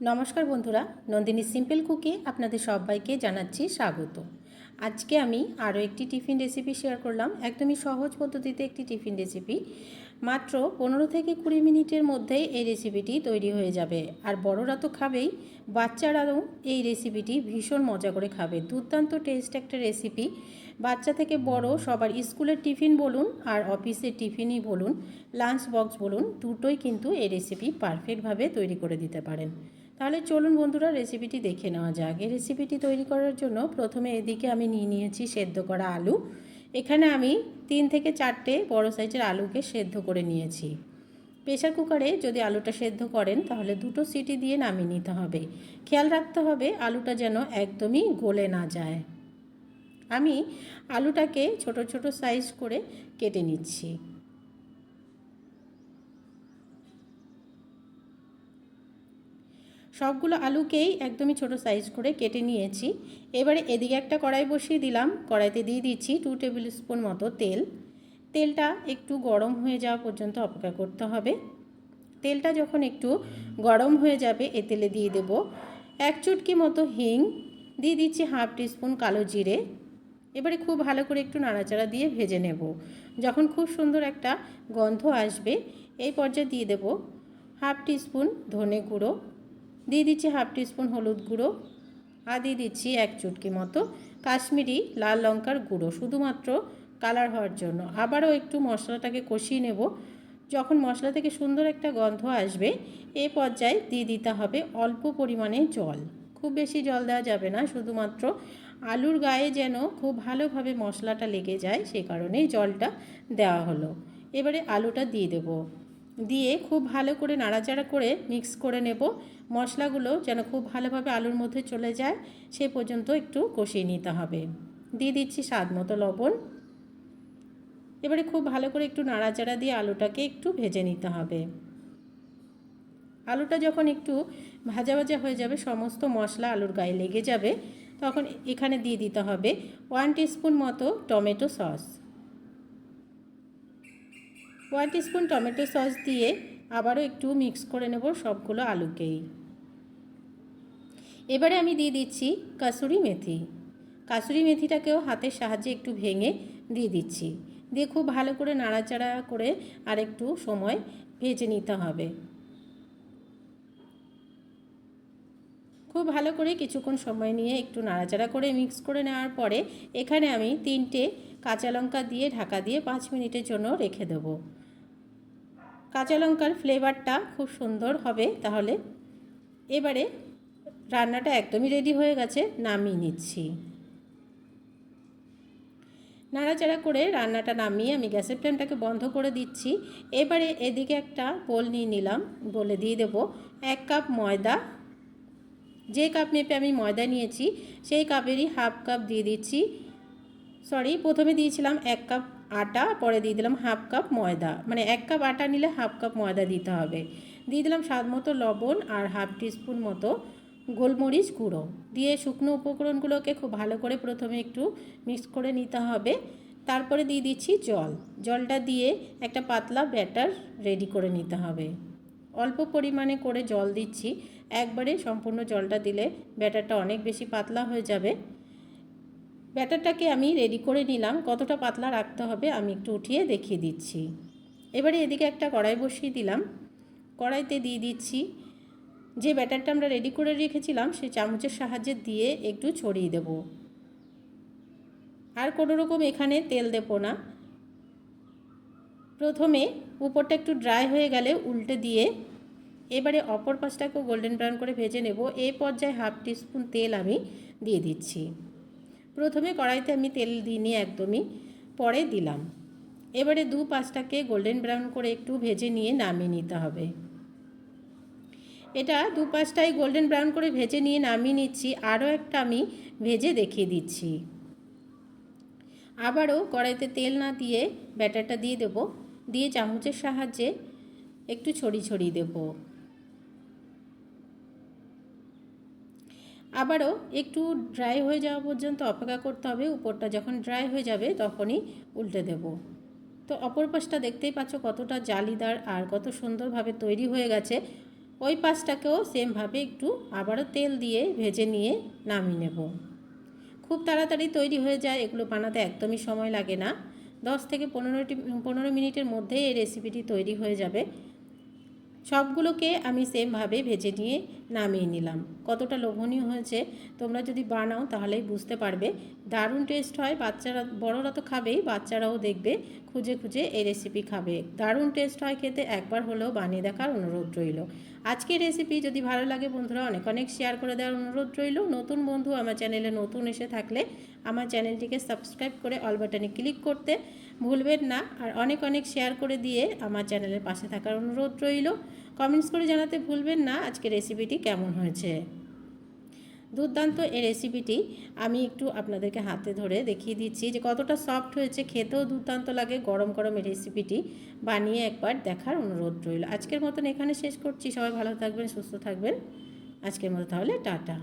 নমস্কার বন্ধুরা, নন্দিনী সিম্পল কুকে আপনাদের সবাইকে জানাচ্ছি স্বাগত। আজকে আমি আরও একটি টিফিন রেসিপি শেয়ার করলাম, একদমই সহজ পদ্ধতিতে একটি টিফিন রেসিপি মাত্র পনেরো থেকে কুড়ি মিনিটের মধ্যেই এই রেসিপিটি তৈরি হয়ে যাবে। আর বড়রা তো খাবেই, বাচ্চারাও এই রেসিপিটি ভীষণ মজা করে খাবে। দুর্দান্ত টেস্ট একটা রেসিপি বাচ্চা থেকে বড় সবার স্কুলের টিফিন বলুন আর অফিসের টিফিনই বলুন লাঞ্চ বক্স বলুন, দুটোই কিন্তু এই রেসিপি পারফেক্টভাবে তৈরি করে দিতে পারেন। তাহলে চলুন বন্ধুরা রেসিপিটি দেখে নেওয়া যাক। এই রেসিপিটি তৈরি করার জন্য প্রথমে এদিকে আমি নিয়ে নিয়েছি সেদ্ধ করা আলু। এখানে আমি তিন থেকে চারটে বড় সাইজের আলুকে সেদ্ধ করে নিয়েছি। প্রেশার কুকারে যদি আলুটা সেদ্ধ করেন, তাহলে দুটো সিটি দিয়ে নামিয়ে নিতে হবে। খেয়াল রাখতে হবে আলুটা যেন একদমই গলে না যায়। আমি আলুটাকে ছোট ছোট সাইজ করে কেটে নিচ্ছি। সবগুলো আলুকেই একদমই ছোট সাইজ করে কেটে নিয়েছি। এবারে এদিকে একটা কড়াই বসিয়ে দিলাম। কড়াইতে দিয়ে দিচ্ছি টু টেবিল স্পুন মতো তেল। তেলটা একটু গরম হয়ে যাওয়া পর্যন্ত অপেক্ষা করতে হবে। তেলটা যখন একটু গরম হয়ে যাবে, এ তেলে দিয়ে দেব এক চুটকি মতো হিং। দিয়ে দিচ্ছি হাফ টিস্পুন কালো জিরে। এবারে খুব ভালো করে একটু নাড়াচাড়া দিয়ে ভেজে নেব। যখন খুব সুন্দর একটা গন্ধ আসবে, এই পর্যায়ে দিয়ে দেব হাফ টিস্পুন ধনে গুঁড়ো। দিয়ে দিচ্ছি হাফ টিস্পুন হলুদ গুঁড়ো আর দিয়ে দিচ্ছি এক চুটকি মতো কাশ্মীরি লাল লঙ্কার গুঁড়ো শুধুমাত্র কালার হওয়ার জন্য। আবারও একটু মশলাটাকে কষিয়ে নেব। যখন মশলা থেকে সুন্দর একটা গন্ধ আসবে, এ পর্যায়ে দিয়ে দিতে হবে অল্প পরিমাণে জল। খুব বেশি জল দেওয়া যাবে না, শুধুমাত্র আলুর গায়ে যেন খুব ভালোভাবে মশলাটা লেগে যায়, সে কারণেই জলটা দেওয়া হলো। এবারে আলুটা দিয়ে দেব। দিয়ে খুব ভালো করে নাড়াচাড়া করে মিক্স করে নেব। মশলাগুলো যেন খুব ভালোভাবে আলুর মধ্যে চলে যায়, সে পর্যন্ত একটু কষিয়ে নিতে হবে। দিয়ে দিচ্ছি স্বাদ মতো লবণ। এবারে খুব ভালো করে একটু নাড়াচাড়া দিয়ে আলুটাকে একটু ভেজে নিতে হবে। আলুটা যখন একটু ভাজা ভাজা হয়ে যাবে, সমস্ত মশলা আলুর গায়ে লেগে যাবে, তখন এখানে দিয়ে দিতে হবে ওয়ান টিস্পুন মতো tomato sauce. One teaspoon tomato sauce দিয়ে আবারও একটু মিক্স করে নেব সবগুলো আলুকেই। এবারে আমি দিয়ে দিচ্ছি কাসুরি মেথি। কাসুরি মেথিটাকেও হাতের সাহায্যে একটু ভেঙে দিয়ে দিচ্ছি। দিয়ে খুব ভালো করে নাড়াচাড়া করে আর একটু সময় ভেজে নিতে হবে। খুব ভালো করে কিছুক্ষণ সময় নিয়ে একটু নাড়াচাড়া করে মিক্স করে নেওয়ার পরে এখানে আমি তিনটে কাঁচা লঙ্কা দিয়ে ঢাকা দিয়ে পাঁচ মিনিটের জন্য রেখে দেবো। কাঁচা লঙ্কার ফ্লেভারটা খুব সুন্দর হবে তাহলে। এবারে রান্নাটা একদমই রেডি হয়ে গেছে, নামিয়ে নিচ্ছি। নাড়াচাড়া করে রান্নাটা নামিয়ে আমি গ্যাসের ফ্লেমটাকে বন্ধ করে দিচ্ছি। এবারে এদিকে একটা বোল নিয়ে নিলাম, বলে দিয়ে দেব এক কাপ ময়দা। যে কাপ মেপে আমি ময়দা নিয়েছি, সেই কাপেরই হাফ কাপ দিয়ে দিচ্ছি। সরি প্রথমে দিয়েছিলাম এক কাপ আটা, পরে দিয়ে দিলাম হাফ কাপ ময়দা। মানে এক কাপ আটা নিলে হাফ কাপ ময়দা দিতে হবে। দিয়ে দিলাম স্বাদ মতো লবণ আর হাফ টিস্পুন মতো গোলমরিচ গুঁড়ো। দিয়ে শুকনো উপকরণগুলোকে খুব ভালো করে প্রথমে একটু মিক্স করে নিতে হবে। তারপরে দিয়ে দিচ্ছি জল। জলটা দিয়ে একটা পাতলা ব্যাটার রেডি করে নিতে হবে। অল্প পরিমাণে করে জল দিচ্ছি। একবারে সম্পূর্ণ জলটা দিলে ব্যাটারটা অনেক বেশি পাতলা হয়ে যাবে। ব্যাটারটাকে আমি রেডি করে নিলাম, কতটা পাতলা রাখতে হবে আমি একটু উঠিয়ে দেখিয়ে দিচ্ছি। এবারে এদিকে একটা কড়াই বসিয়ে দিলাম। কড়াইতে দিয়ে দিচ্ছি, যে ব্যাটারটা আমরা রেডি করে রেখেছিলাম, সে চামচের সাহায্যে দিয়ে একটু ছড়িয়ে দেব। আর কোনো রকম এখানে তেল দেবো না। প্রথমে উপরটা একটু ড্রাই হয়ে গেলে উল্টে দিয়ে এবারে অপর পাশটাকেও গোল্ডেন ব্রাউন করে ভেজে নেব। এই পর্যায়ে হাফ টিস্পুন তেল আমি দিয়ে দিচ্ছি। প্রথমে কড়াইতে আমি তেল দিইনি একদমই, পরে দিলাম। এবারে দু পাঁচটাকে গোল্ডেন ব্রাউন করে একটু ভেজে নিয়ে নামিয়ে নিতে হবে। এটা দু পাঁচটাই গোল্ডেন ব্রাউন করে ভেজে নিয়ে নামিয়ে নিচ্ছি, আরও একটা আমি ভেজে দেখিয়ে দিচ্ছি। আবারও কড়াইতে তেল না দিয়ে ব্যাটারটা দিয়ে দেব, দিয়ে চামচের সাহায্যে একটু ছড়ি ছড়িয়ে দেবো। আবারও একটু ড্রাই হয়ে যাওয়া পর্যন্ত অপেক্ষা করতে হবে, উপরটা যখন ড্রাই হয়ে যাবে তখনই উল্টে দেব। তো অপর পাশটা দেখতেই পাচ্ছ কতটা জালিদার আর কত সুন্দরভাবে তৈরি হয়ে গেছে। ওই পাশটাকেও সেমভাবে একটু আবারও তেল দিয়ে ভেজে নিয়ে নামিয়ে নেব। খুব তাড়াতাড়ি তৈরি হয়ে যায়, এগুলো বানাতে একদমই সময় লাগে না। দশ থেকে পনেরোটি, পনেরো মিনিটের মধ্যেই এই রেসিপিটি তৈরি হয়ে যাবে। সবগুলোকে আমি সেমভাবে ভেজে নিয়ে নামিয়ে নিলাম। কতটা লোভনীয় হয়েছে, তোমরা যদি বানাও তাহলেই বুঝতে পারবে। দারুণ টেস্ট হয়, বাচ্চারা, বড়রা তো খাবেই, বাচ্চারাও দেখবে, খুঁজে খুঁজে এই রেসিপি খাবে। দারুণ টেস্ট হয় খেতে, একবার হলেও বানিয়ে দেখার অনুরোধ রইল। আজকের রেসিপি যদি ভালো লাগে বন্ধুরা, অনেক অনেক শেয়ার করে দেওয়ার অনুরোধ রইল। নতুন বন্ধু আমার চ্যানেলে নতুন এসে থাকলে আমার চ্যানেলটিকে সাবস্ক্রাইব করে অল বাটনে ক্লিক করতে ভুলবেন না। আর অনেক অনেক শেয়ার করে দিয়ে আমার চ্যানেলের পাশে থাকার অনুরোধ রইল। কমেন্টস করে জানাতে ভুলবেন না আজকে রেসিপিটি কেমন হয়েছে। দুর্দান্ত এই রেসিপিটি আমি একটু আপনাদেরকে হাতে ধরে দেখিয়ে দিচ্ছি যে কতটা সফট হয়েছে, খেতেও দুর্দান্ত লাগে, গরম গরম এই রেসিপিটি বানিয়ে একবার দেখার অনুরোধ রইল। আজকের মতন এখানে শেষ করছি। সবাই ভালো থাকবেন, সুস্থ থাকবেন। আজকের মতো তাহলে টাটা।